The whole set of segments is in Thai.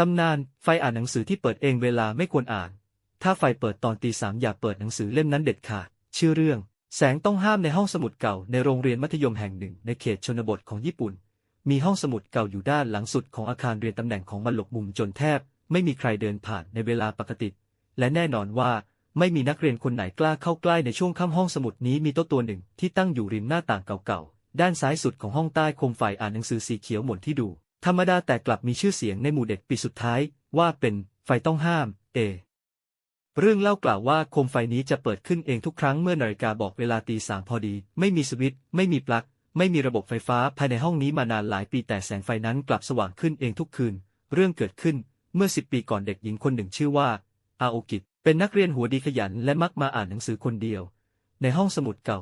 ตำนาน ไฟอ่านหนังสือที่เปิดเองเวลาไม่ควรอ่าน ถ้าไฟเปิดตอนตีสามอย่าเปิดหนังสือเล่มนั้นเด็ดขาด ชื่อเรื่อง แสงต้องห้ามในห้องสมุดเก่าในโรงเรียนมัธยมแห่งหนึ่ง ในเขตชนบทของญี่ปุ่น มีห้องสมุดเก่าอยู่ด้านหลังสุดของอาคารเรียนตำแหน่งของมันหลบมุมจนแทบ ไม่มีใครเดินผ่านในเวลาปกติ และแน่นอนว่าไม่มีนักเรียนคนไหนกล้าเข้าใกล้ในช่วงค่ำห้องสมุดนี้มีโต๊ะตัวหนึ่งที่ตั้งอยู่ริมหน้าต่างเก่าๆ ด้านซ้ายสุดของห้องใต้โคมไฟอ่านหนังสือสีเขียวหม่นที่ดู ธรรมดาแต่กลับมีชื่อเสียงในหมู่เด็กปีสุดท้าย ว่าเป็นไฟต้องห้าม เอ เรื่องเล่ากล่าวว่าโคมไฟนี้จะเปิดขึ้นเองทุกครั้งเมื่อนาฬิกาบอกเวลาตีสามพอดี ไม่มีสวิตช์ไม่มีปลั๊กไม่มีระบบไฟฟ้าภายในห้องนี้มานานหลายปีแต่แสงไฟนั้นกลับสว่างขึ้นเองทุกคืน เรื่องเกิดขึ้นเมื่อสิบปีก่อนเด็กหญิงคนหนึ่งชื่อว่า อาโอกิเป็นนักเรียนหัวดีขยันและมักมาอ่านหนังสือคนเดียว ในห้องสมุดเก่า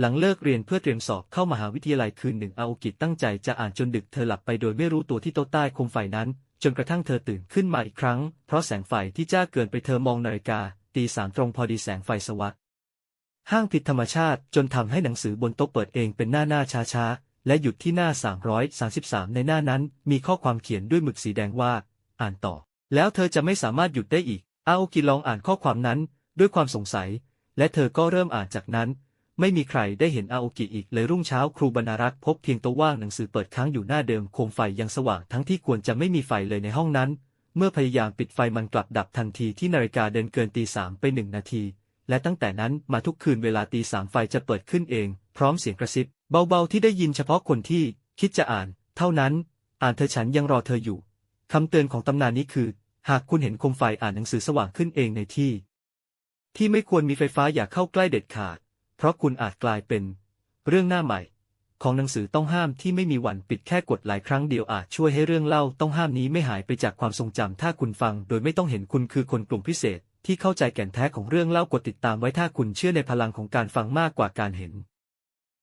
หลังเลิกเรียนเพื่อเตรียมสอบเข้ามหาวิทยาลัยคืนหนึ่งอาโอกิตั้งใจจะอ่านจนดึกเธอหลับไปโดยไม่รู้ตัวที่โต๊ะใต้โคมไฟนั้น จนกระทั่งเธอตื่นขึ้นมาอีกครั้ง เพราะแสงไฟที่จ้าเกินไปเธอมองนาฬิกา ตีสามตรงพอดีแสงไฟสว่างห้างผิดธรรมชาติจนทำให้หนังสือบนโต๊ะเปิดเองเป็นหน้าหน้าช้าช้าๆ และหยุดที่หน้า 333 ในหน้านั้น มีข้อความเขียนด้วยหมึกสีแดงว่า อ่านต่อ แล้วเธอจะไม่สามารถหยุดได้อีกอาโอกิลองอ่านข้อความนั้น ด้วยความสงสัย และเธอก็เริ่มอ่านจากนั้น ไม่มีใครได้เห็นอาโอกิอีกเลยรุ่งเช้าครูบรรารักษ์พบเพียงโต๊ะว่างหนังสือเปิดค้างอยู่หน้าเดิมโคมไฟยังสว่างทั้งที่ควรจะไม่มีไฟเลยในห้องนั้น เมื่อพยายามปิดไฟมันกลับดับทันทีที่นาฬิกาเดินเกินตีสามไปหนึ่งนาที และตั้งแต่นั้นมาทุกคืนเวลาตีสามไฟจะเปิดขึ้นเอง พร้อมเสียงกระซิบ เบาๆที่ได้ยินเฉพาะคนที่ คิดจะอ่าน เท่านั้น อ่านเธอฉันยังรอเธออยู่คำเตือนของตำนานนี้คือ หากคุณเห็นโคมไฟอ่านหนังสือสว่างขึ้นเองในที่ ที่ไม่ควรมีไฟฟ้าอย่าเข้าใกล้เด็ดขาด เพราะคุณอาจกลายเป็น เรื่องหน้าใหม่ ของหนังสือต้องห้ามที่ไม่มีวันปิดแค่กดหลายครั้งเดียวอาจช่วยให้เรื่องเล่าต้องห้ามนี้ไม่หายไปจากความทรงจำถ้าคุณฟัง โดยไม่ต้องเห็นคุณคือคนกลุ่มพิเศษที่เข้าใจแก่นแท้ของเรื่องเล่ากดติดตามไว้ถ้าคุณเชื่อในพลังของการฟังมากกว่าการเห็น